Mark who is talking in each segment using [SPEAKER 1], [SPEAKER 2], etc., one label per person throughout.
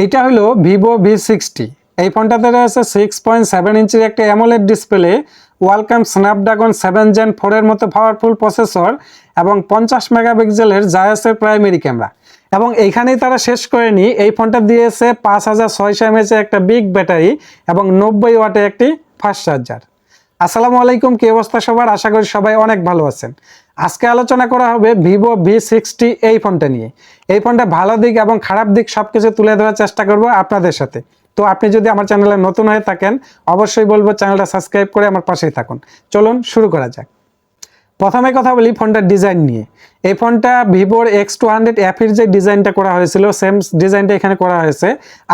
[SPEAKER 1] এইটা হলো Vivo V sixty. এই ফোনটাতে রয়েছে সিক্স পয়েন্ট সেভেন ইঞ্চির একটা AMOLED display Qualcomm Snapdragon seven gen ফোরের মতো পাওয়ারফুল প্রসেসর এবং পঞ্চাশ মেগাপিক্সেলের জায়াসের প্রাইমারি ক্যামেরা এবং এইখানেই তারা শেষ করেনি এই ফোনটা দিয়েছে পাঁচ হাজার ছয়শো এমএচের একটা বিগ ব্যাটারি এবং নব্বই ওয়াটের একটি ফাস্ট চার্জার আসসালামু আলাইকুম, কি অবস্থা সবার? আশা করি সবাই অনেক ভালো আছেন। আজকে আলোচনা করা হবে ভিভো ভি সিক্সটি এই ফোনটা নিয়ে। এই ফোনটা ভালো দিক এবং খারাপ দিক সব কিছু তুলে ধরার চেষ্টা করব আপনাদের সাথে। তো আপনি যদি আমার চ্যানেলে নতুন হয়ে থাকেন, অবশ্যই বলব চ্যানেলটা সাবস্ক্রাইব করে আমার পাশেই থাকুন। চলুন শুরু করা যাক। প্রথমে কথা বলি ফোনটার ডিজাইন নিয়ে। এই ফোনটা ভিভোর এক্স টু হান্ড্রেড অ্যাপের যে ডিজাইনটা করা হয়েছিল সেম ডিজাইনটা এখানে করা হয়েছে।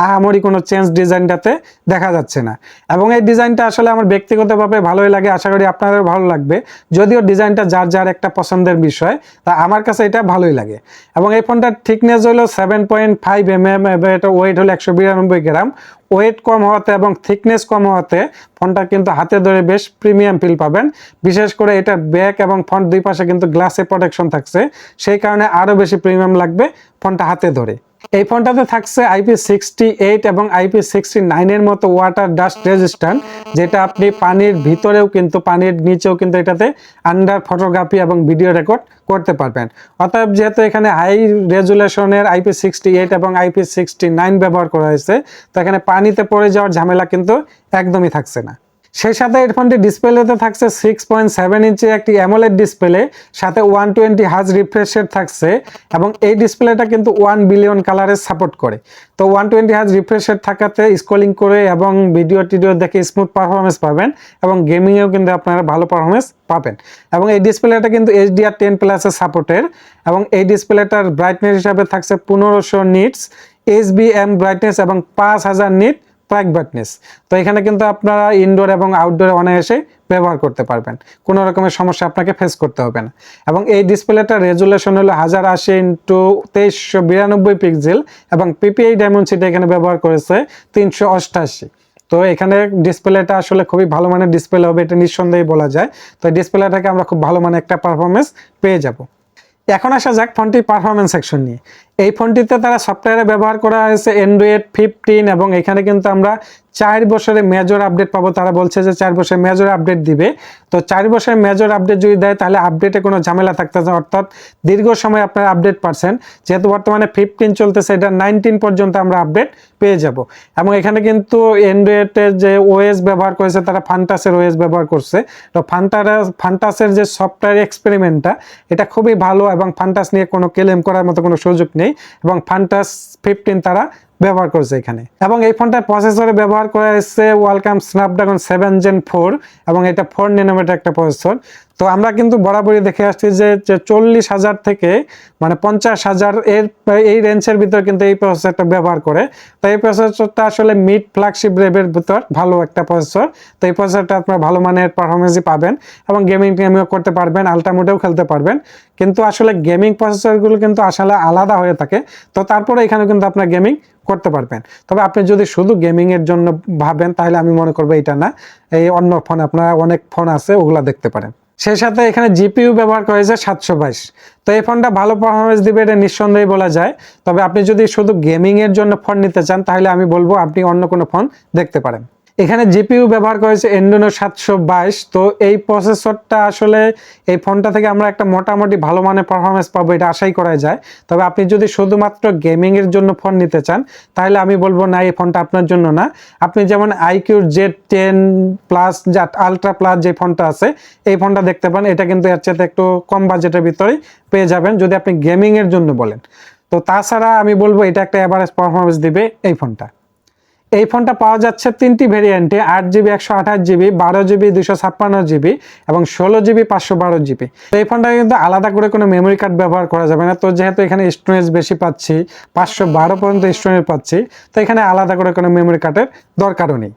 [SPEAKER 1] আহামরি কোনো চেঞ্জ ডিজাইনটাতে দেখা যাচ্ছে না। এবং এই ডিজাইনটা আসলে আমার ব্যক্তিগতভাবে ভালোই লাগে, আশা করি আপনাদের ভালো লাগবে। যদিও ডিজাইনটা যার যার একটা পছন্দের বিষয়, তা আমার কাছে এটা ভালোই লাগে। এবং এই ফোনটার থিকনেস হলো seven point five M M এটা ওয়েট হলো একশো বিরানব্বই গ্রাম। ওয়েট কম হওয়াতে এবং থিকনেস কম হওয়াতে ফোনটা কিন্তু হাতে ধরে বেশ প্রিমিয়াম ফিল পাবেন। বিশেষ করে এটার ব্যাক এবং ফ্রন্ট দুই পাশে কিন্তু গ্লাসে প্রোটেকশন থাকছে। সেই কারণে আরও বেশি প্রিমিয়াম লাগবে ফোনটা হাতে ধরে। এই ফোনটাতে থাকছে আইপি সিক্সটি এইট এবং আইপি সিক্সটি নাইনের মতো ওয়াটার ডাস্ট রেজিস্ট্যান্ট যেটা আপনি পানির ভিতরেও কিন্তু, পানির নিচেও কিন্তু এটাতে আন্ডার ফটোগ্রাফি এবং ভিডিও রেকর্ড করতে পারবেন। অতএব যেহেতু এখানে হাই রেজুলেশনের আইপি সিক্সটি এইট এবং আইপি সিক্সটি নাইন ব্যবহার করা হয়েছে, তো এখানে পানিতে পড়ে যাওয়ার ঝামেলা কিন্তু একদমই থাকছে না। সেই সাথে এই ফোনটি ডিসপ্লেতে থাকছে সিক্স পয়েন্ট সেভেন ইঞ্চি একটি অ্যামোলেড ডিসপ্লে সাথে ওয়ান টোয়েন্টি হাজ রিফ্রেশের থাকছে এবং এই ডিসপ্লেটা কিন্তু ওয়ান বিলিয়ন কালারের সাপোর্ট করে। তো ওয়ান টোয়েন্টি হাজ রিফ্রেশের থাকাতে স্ক্রলিং করে এবং ভিডিও টিডিও দেখে স্মুথ পারফরমেন্স পাবেন এবং গেমিংয়েও কিন্তু আপনারা ভালো পারফরমেন্স পাবেন। এবং এই ডিসপ্লেটা কিন্তু এইচডিআর টেন প্লাসের সাপোর্টের এবং এই ডিসপ্লেটার ব্রাইটনেস হিসাবে থাকছে পনেরোশো নিটস এইচবিএম ব্রাইটনেস এবং পাঁচ হাজার নিট প্রাইক ব্রাইটনেস তো এখানে কিন্তু আপনারা ইনডোর এবং আউটডোরে অনায়াসে ব্যবহার করতে পারবেন। কোনো রকমের সমস্যা আপনাকে ফেস করতে হবে না। এবং এই ডিসপ্লেটার রেজুলেশন হলো হাজার আশি ইন্টু তেইশশো বিরানব্বই পিক্সেল এবং পিপিআই ডায়মন্ডসিটা এখানে ব্যবহার করেছে তিনশো অষ্টাশি। তো এখানে ডিসপ্লেটা আসলে খুবই ভালো মানের ডিসপ্লে হবে, এটা নিঃসন্দেহে বলা যায়। তো ডিসপ্লেটাকে আমরা খুব ভালো মানের একটা পারফরমেন্স পেয়ে যাব। এখন আসা যাক ফোনটির পারফরমেন্স সেকশন নিয়ে। এই ফোনটিতে তারা সফটওয়্যারে ব্যবহার করা হয়েছে অ্যান্ড্রয়েড ফিফটিন এবং এখানে কিন্তু আমরা চার বছরের মেজর আপডেট পাবো। তারা বলছে যে চার বছরের মেজর আপডেট দিবে। তো চার বছরের মেজর আপডেট যদি দেয়, তাহলে আপডেটে কোনো ঝামেলা থাকতেছে। অর্থাৎ দীর্ঘ সময় আপনারা আপডেট পাচ্ছেন যেহেতু বর্তমানে ফিফটিন চলতেছে, এটা নাইনটিন পর্যন্ত আমরা আপডেট পেয়ে যাব। এবং এখানে কিন্তু অ্যান্ড্রয়েডের যে ওএস ব্যবহার করেছে, তারা ফান্টাসের ওএস ব্যবহার করছে। তো ফান্টারা ফান্টাসের যে সফটওয়্যার এক্সপেরিমেন্টটা এটা খুবই ভালো এবং ফান্টাস নিয়ে কোনো ক্লেম করার মতো কোনো সুযোগ নেই। এবং ফান্টাস ফিফটিন তারা ব্যবহার করেছে এখানে। এবং এই ফোনটা প্রসেসরে ব্যবহার করা হয়েছে Qualcomm Snapdragon seven gen four এবং এটা ফোর নিনোমিটার একটা প্রসেসর তো আমরা কিন্তু বরাবরই দেখে আসছি যে চল্লিশ হাজার থেকে মানে পঞ্চাশ হাজার এর, এই রেঞ্জের ভিতরে কিন্তু এই প্রসেসরটা ব্যবহার করে। তো এই প্রসেসরটা আসলে মিড ফ্ল্যাগশিপ রেবের ভিতর ভালো একটা প্রসেসর তো এই প্রসেসরটা আপনার ভালো মানের পারফরমেন্সই পাবেন এবং গেমিং টেমিও করতে পারবেন আলট্রামোডেও খেলতে পারবেন। কিন্তু আসলে গেমিং প্রসেসরগুলো কিন্তু আসলে আলাদা হয়ে থাকে। তো তারপরে এখানে কিন্তু আপনার গেমিং করতে পারবেন। তবে আপনি যদি শুধু গেমিংয়ের জন্য ভাবেন, তাহলে আমি মনে করব এটা না। এই অন্য ফোন আপনার অনেক ফোন আছে, ওগুলা দেখতে পারেন। সেই সাথে এখানে জিপিইউ ব্যবহার করা হয়েছে সাতশো বাইশ। তো এই ফোনটা ভালো পারফরমেন্স দিবে এটা নিঃসন্দেহে বলা যায়। তবে আপনি যদি শুধু গেমিংয়ের জন্য ফোন নিতে চান, তাহলে আমি বলব আপনি অন্য কোনো ফোন দেখতে পারেন। এখানে জিপিইউ ব্যবহার করেছে এন্ডোনো সাতশো বাইশ। তো এই প্রসেসরটা আসলে এই ফোনটা থেকে আমরা একটা মোটামুটি ভালো মানের পারফরমেন্স পাবো, এটা আশাই করা যায়। তবে আপনি যদি শুধুমাত্র গেমিংয়ের জন্য ফোন নিতে চান, তাহলে আমি বলব, না, এই ফোনটা আপনার জন্য না। আপনি যেমন আইকিউর জেড টেন প্লাস যা আলট্রা প্লাস যে ফোনটা আছে, এই ফোনটা দেখতে পান, এটা কিন্তু এর চাইতে একটু কম বাজেটের ভিতরেই পেয়ে যাবেন, যদি আপনি গেমিংয়ের জন্য বলেন। তো তাছাড়া আমি বলব, এটা একটা অ্যাভারেজ পারফরমেন্স দিবে এই ফোনটা। এই ফোনটা পাওয়া যাচ্ছে তিনটি ভেরিয়েন্টে আট জিবি একশো আঠাশ জিবি বারো জিবি দুশো ছাপ্পান্ন জিবি এবং ষোলো জিবি পাঁচশো বারো জিবি তো এই ফোনটা কিন্তু আলাদা করে কোনো মেমোরি কার্ড ব্যবহার করা যাবে না। তো যেহেতু এখানে স্টোরেজ বেশি পাচ্ছি, পাঁচশো বারো পর্যন্ত স্টোরেজ পাচ্ছি, তো এখানে আলাদা করে কোনো মেমোরি কার্ডের দরকারও নেই।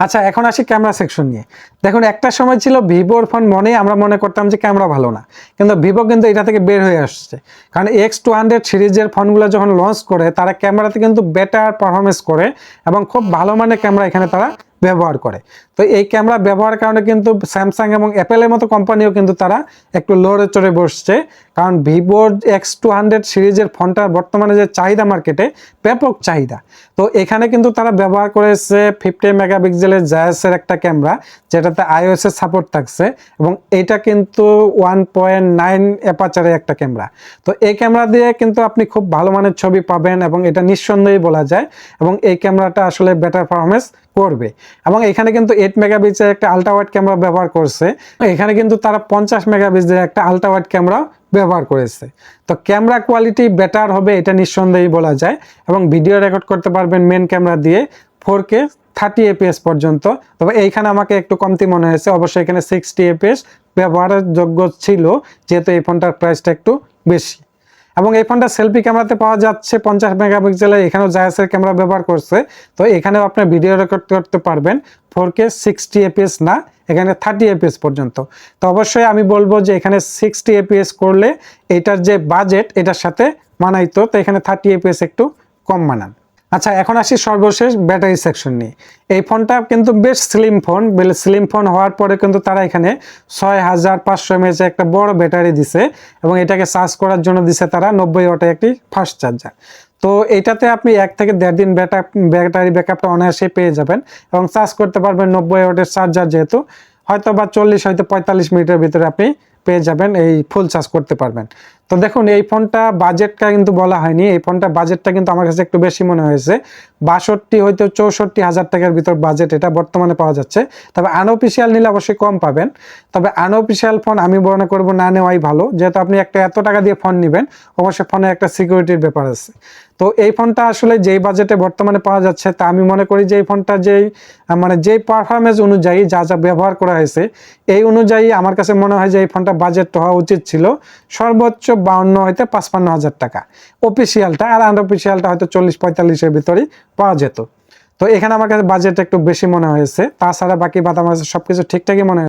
[SPEAKER 1] আচ্ছা এখন আসি ক্যামেরা সেকশন নিয়ে। দেখুন, একটা সময় ছিল ভিভোর ফোন মনে, আমরা মনে করতাম যে ক্যামেরা ভালো না। কিন্তু ভিভো কিন্তু এটা থেকে বের হয়ে আসছে। কারণ এক্স টু হান্ড্রেড সিরিজের ফোনগুলো যখন লঞ্চ করে, তারা ক্যামেরাতে কিন্তু বেটার পারফরমেন্স করে এবং খুব ভালো মানের ক্যামেরা এখানে তারা ব্যবহার করে। তো এই ক্যামেরা ব্যবহার কারণে কিন্তু স্যামসাং এবং অ্যাপেলের মতো কোম্পানিও কিন্তু তারা একটু লোরে চড়ে বসছে। কারণ ভিভোর এক্স টু হান্ড্রেড সিরিজের ফোনটা বর্তমানে যে চাহিদা মার্কেটে ব্যাপক চাহিদা। তো এখানে কিন্তু তারা ব্যবহার করেছে ফিফটি মেগাপিক্সেলের জায়াসের একটা ক্যামেরা যেটাতে আইওএস এর সাপোর্ট থাকছে এবং এটা কিন্তু ওয়ান পয়েন্ট নাইন অ্যাপাচারের একটা ক্যামেরা তো এই ক্যামেরা দিয়ে কিন্তু আপনি খুব ভালো মানের ছবি পাবেন এবং এটা নিঃসন্দেহে বলা যায়। এবং এই ক্যামেরাটা আসলে বেটার পারফরমেন্স করবে। এবং এখানে কিন্তু এইট মেগাপিক্সেলের একটা আলট্রা ওয়াইড ক্যামেরা ব্যবহার করছে। এখানে কিন্তু তারা পঞ্চাশ মেগাপিক্সেলের একটা আলট্রা ওয়াইড ক্যামেরা ব্যবহার করেছে। তো ক্যামেরা কোয়ালিটি বেটার হবে এটা নিঃসন্দেহে বলা যায়। এবং ভিডিও রেকর্ড করতে পারবেন মেন ক্যামেরা দিয়ে ফোর কে থার্টি এপিএস পর্যন্ত। তবে এইখানে আমাকে একটু কমতি মনে হয়েছে। অবশ্যই এখানে সিক্সটি এপিএস ব্যবহারের যোগ্য ছিল, যেহেতু এই ফোনটার প্রাইসটা একটু বেশি। এবং এই ফোনটা সেলফি ক্যামেরাতে পাওয়া যাচ্ছে পঞ্চাশ মেগাপিক্সেলের এখানেও জায়াসের ক্যামেরা ব্যবহার করছে। তো এখানেও আপনি ভিডিও রেকর্ড করতে পারবেন ফোর কে সিক্সটি এপিএস না, এখানে থার্টি এপিএস পর্যন্ত। তো অবশ্যই আমি বলব যে এখানে সিক্সটি এপিএস করলে এটার যে বাজেট এটার সাথে মানাইতো, তো এখানে থার্টি এপিএস একটু কম মানান। আচ্ছা এখন আসি সর্বশেষ ব্যাটারি সেকশন নিয়ে। এই ফোনটা কিন্তু বেশ স্লিম ফোন স্লিম ফোন হওয়ার পরে কিন্তু তারা এখানে ছয় হাজার পাঁচশো এমএএচ একটা বড় ব্যাটারি দিছে এবং এটাকে চার্জ করার জন্য দিছে তারা নব্বই ওয়াটের একটি ফাস্ট চার্জার তো এটাতে আপনি এক থেকে দেড় দিন ব্যাটা ব্যাটারি ব্যাকআপটা অনায়াসে পেয়ে যাবেন এবং চার্জ করতে পারবেন নব্বই ওয়াটের চার্জার যেহেতু। হয়তো বা চল্লিশ, হয়তো পঁয়তাল্লিশ মিনিটের ভিতরে আপনি পেয়ে যাবেন, এই ফুল চার্জ করতে পারবেন। তো দেখুন, এই ফোনটা বাজেটটা কিন্তু বলা হয়নি। এই ফোনটা বাজেটটা কিন্তু আমার কাছে একটু বেশি মনে হয়েছে। বাষট্টি, হয়তো চৌষট্টি হাজার টাকার ভিতর বাজেট এটা বর্তমানে পাওয়া যাচ্ছে। তবে আনঅফিসিয়াল নিলে অবশ্যই কম পাবেন। তবে আনঅফিসিয়াল ফোন আমি মনে করব না নেওয়াই ভালো। যেহেতু আপনি একটা এত টাকা দিয়ে ফোন নেবেন, অবশ্যই ফোনে একটা সিকিউরিটির ব্যাপার আছে। তো এই ফোনটা আসলে যেই বাজেটে বর্তমানে পাওয়া যাচ্ছে, তা আমি মনে করি যে এই ফোনটা যেই মানে যেই পারফরমেন্স অনুযায়ী যা যা ব্যবহার করা হয়েছে, এই অনুযায়ী আমার কাছে মনে হয় যে এই ফোনটা বাজেট হওয়া উচিত ছিল। সর্বোচ্চ বাউন্ন হইতে পাঁচপান্ন হাজার টাকা। অফিসিয়ালটা আর আনঅফিসিয়ালটা হয়তো চল্লিশ পঁয়তাল্লিশের ভিতরে পাওয়া যেত। তো এখানে আমার কাছে বাজেট একটু বেশি মনে হয়েছে। তাছাড়া বাকি বাদাম আছে সব কিছু ঠিকঠাকই মনে